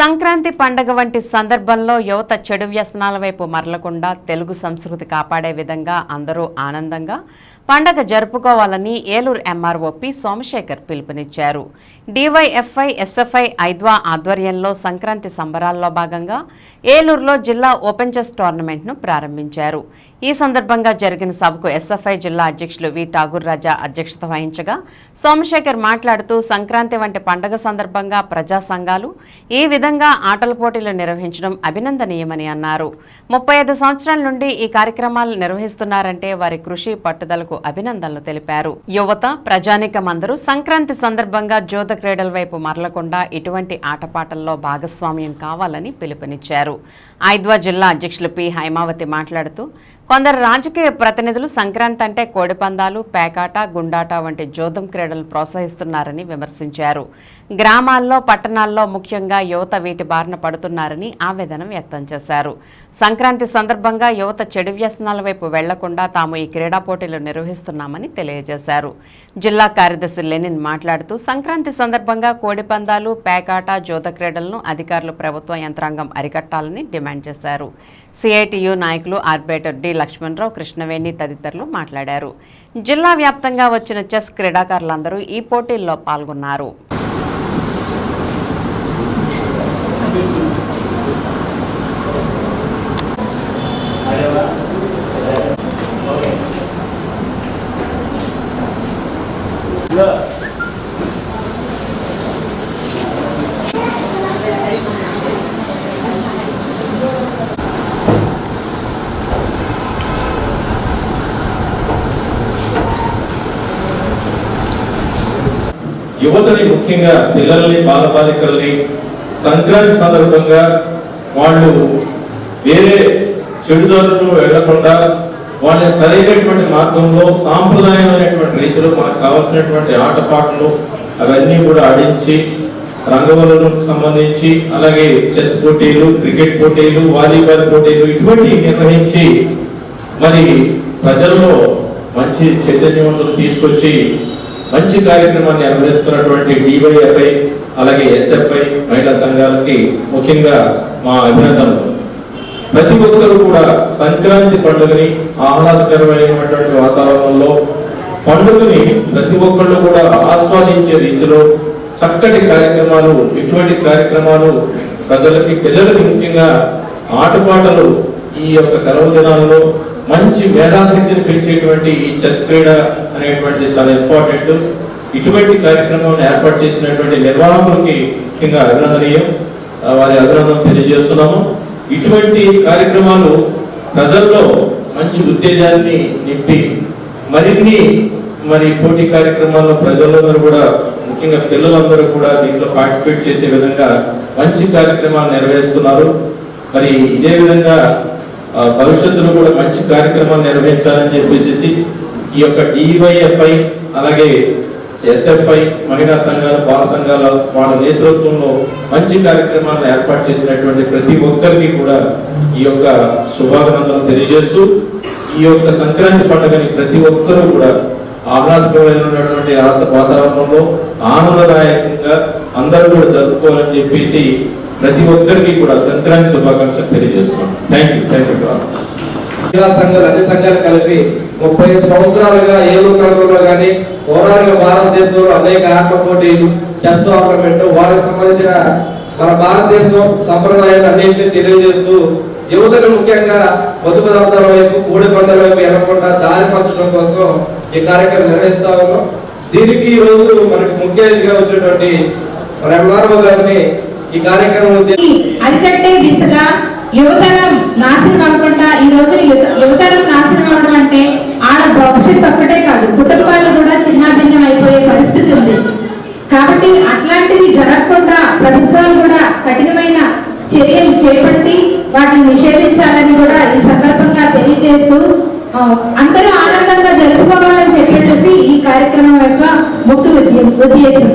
సంక్రాంతి పండగ వంటి సందర్భంలో యువత చెడు వ్యసనాల వైపు మరలకుండా తెలుగు సంస్కృతి కాపాడే విధంగా అందరూ ఆనందంగా పండగ జరుపుకోవాలని ఏలూరు ఎంఆర్ఓ పి సోమశేఖర్ పిలుపునిచ్చారు. డివైఎఫ్ఐ ఎస్ఎఫ్ఐ ఐద్వా ఆధ్వర్యంలో సంక్రాంతి సంబరాల్లో భాగంగా ఏలూరులో జిల్లా ఓపెన్ చెస్ టోర్నమెంట్ను ప్రారంభించారు. ఈ సందర్భంగా జరిగిన సభకు ఎస్ఎఫ్ఐ జిల్లా అధ్యక్షులు వి. ఠాగూర్ రాజా అధ్యక్షత వహించగా సోమశేఖర్ మాట్లాడుతూ సంక్రాంతి వంటి పండగ సందర్భంగా ప్రజా సంఘాలు ఈ విధంగా ఆటల పోటీలు నిర్వహించడం అభినందనీయమని అన్నారు. ముప్పై ఐదు సంవత్సరాల నుండి ఈ కార్యక్రమాలు నిర్వహిస్తున్నారంటే వారి కృషి పట్టుదలకు అభినందనలు తెలిపారు. యువత ప్రజానికం అందరూ సంక్రాంతి సందర్భంగా జోద క్రీడల వైపు మరలకుండా ఇటువంటి ఆటపాటల్లో భాగస్వామ్యం కావాలని పిలుపునిచ్చారు. ఐద్వా జిల్లా అధ్యక్షులు పి. హైమావతి మాట్లాడుతూ కొందరు రాజకీయ ప్రతినిధులు సంక్రాంతి అంటే కోడిపందాలు పేకాట గుండాట వంటి జోదం క్రీడలను ప్రోత్సహిస్తున్నారని విమర్శించారు. గ్రామాల్లో పట్టణాల్లో ముఖ్యంగా యువత వీటి బారిన పడుతున్నారని ఆవేదన వ్యక్తం చేశారు. సంక్రాంతి సందర్భంగా యువత చెడు వ్యసనాల వైపు వెళ్ళకుండా తాము ఈ క్రీడా పోటీలు నిర్వహిస్తున్నామని తెలియజేశారు. జిల్లా కార్యదర్శి లెనిన్ మాట్లాడుతూ సంక్రాంతి సందర్భంగా కోడిపందాలు పేకాట జోద క్రీడలను అధికారులు ప్రభుత్వ యంత్రాంగం అరికట్టాలని డిమాండ్ చేశారు. సిఐటియు నాయకులు ఆర్బేటర్ డి లక్ష్మణరావు కృష్ణవేణి తదితరులు మాట్లాడారు. జిల్లా వ్యాప్తంగా వచ్చిన చెస్ క్రీడాకారులందరూ ఈ పోటీల్లో పాల్గొన్నారు. యువతని ముఖ్యంగా పిల్లల్ని బాలబాలికల్ని సంక్రాంతి సందర్భంగా వాళ్ళు వేరే చెడుదారులు వెళ్ళకుండా వాళ్ళ సరైనటువంటి మార్గంలో సాంప్రదాయమైనటువంటి రీతిలో మనకు కావాల్సినటువంటి ఆటపాటలు అవన్నీ కూడా ఆడించి రంగవలకు సంబంధించి అలాగే చెస్ పోటీలు క్రికెట్ పోటీలు వాలీబాల్ పోటీలు ఇటువంటి నిర్వహించి మరి ప్రజల్లో మంచి చైతన్యవంతులు తీసుకొచ్చి మంచి కార్యక్రమాన్ని నిర్వహిస్తున్నటువంటి డివైఎఫ్ఐ అలాగే ఎస్ఎఫ్ఐ మహిళా సంఘాలకి ముఖ్యంగా మా అభినందనలు. ప్రతి ఒక్కరు కూడా సంక్రాంతి పండుగని ఆహ్లాదకరమైనటువంటి వాతావరణంలో పండుగని ప్రతి ఒక్కళ్ళు కూడా ఆస్వాదించే రీతిలో చక్కటి కార్యక్రమాలు ఇటువంటి కార్యక్రమాలు ప్రజలకి పిల్లలకి ముఖ్యంగా ఆటపాటలు ఈ యొక్క సెలవు దినాల్లో మంచి మేధాశక్తిని పెంచేటువంటి ఈ చెస్ క్రీడ అనేటువంటిది చాలా ఇంపార్టెంట్. ఇటువంటి కార్యక్రమాన్ని ఏర్పాటు చేసినటువంటి నిర్వాహకులకి ముఖ్యంగా అభినందనీయం. వారి అభినందన తెలియజేస్తున్నాము. ఇటువంటి కార్యక్రమాలు ప్రజల్లో మంచి ఉత్తేజాన్ని నింపి మరిన్ని మరి పోటీ కార్యక్రమాల్లో ప్రజలందరూ కూడా ముఖ్యంగా పిల్లలందరూ కూడా దీంట్లో పార్టిసిపేట్ చేసే విధంగా మంచి కార్యక్రమాలు నెరవేరుస్తున్నారు మరి ఇదే విధంగా భవిష్యత్తులో కూడా మంచి కార్యక్రమాలు నిర్వహించాలని చెప్పేసి ఈ యొక్క డివైఎఫ్ఐ అలాగే ఎస్ఎఫ్ఐ మహిళా సంఘాల బాల సంఘాల వాళ్ళ నేతృత్వంలో మంచి కార్యక్రమాలను ఏర్పాటు చేసినటువంటి ప్రతి ఒక్కరికి కూడా ఈ యొక్క శుభాభినందనలు తెలియజేస్తూ ఈ యొక్క సంక్రాంతి పండుగని ప్రతి ఒక్కరూ కూడా ఆహ్లాదకరమైనటువంటి వాతావరణంలో ఆనందదాయకంగా అందరూ కూడా జరుపుకోవాలని చెప్పేసి ప్రతి ఒక్కరికి కూడా సంక్రాంతి శుభాకాంక్షలు తెలియజేస్తున్నాం. థ్యాంక్ యూ థ్యాంక్ యూ మహిళా సంఘాలు అన్ని సంఘాలు కలిపి ముప్పై ఐదు సంవత్సరాలుగా ఏలూరు నగరంలో కానీ పౌరాణిక భారతదేశంలో అనేక ఆటల పోటీలు చెస్ టోర్నమెంట్ వాళ్ళకి సంబంధించిన మన భారతదేశం సంప్రదాయాలు అన్నింటినీ తెలియజేస్తూ యువతను ముఖ్యంగా మధు పదార్థాల వైపు కోడి పంటల వైపు వెళ్ళకుండా దారి పంచడం కోసం ఈ కార్యక్రమం నిర్వహిస్తా ఉన్నాం. దీనికి ఈ రోజు మనకి ముఖ్య అతిథిగా వచ్చినటువంటి మన ఎంఆర్ఓ గారిని ఈ కార్యక్రమం అరికట్టే దిశగా యువతరం నాశనం అవ్వకుండా ఈ రోజు యువ- యువతరం నాశనం అవ్వడం అంటే ఆడ భవిష్యత్తు ఒక్కటే కాదు కుటుంబాలు కూడా చిన్నాభిన్నం అయిపోయే పరిస్థితి ఉంది. కాబట్టి అట్లాంటివి జరగకుండా ప్రభుత్వాలు కూడా కఠినమైన చర్యలు చేపట్టి వాటిని నిషేధించాలని కూడా ఈ సందర్భంగా తెలియజేస్తూ అందరూ ఆనందంగా జరుపుకోవాలని చెప్పేసి ఈ కార్యక్రమం యొక్క ముఖ్య ఉద్దేశం.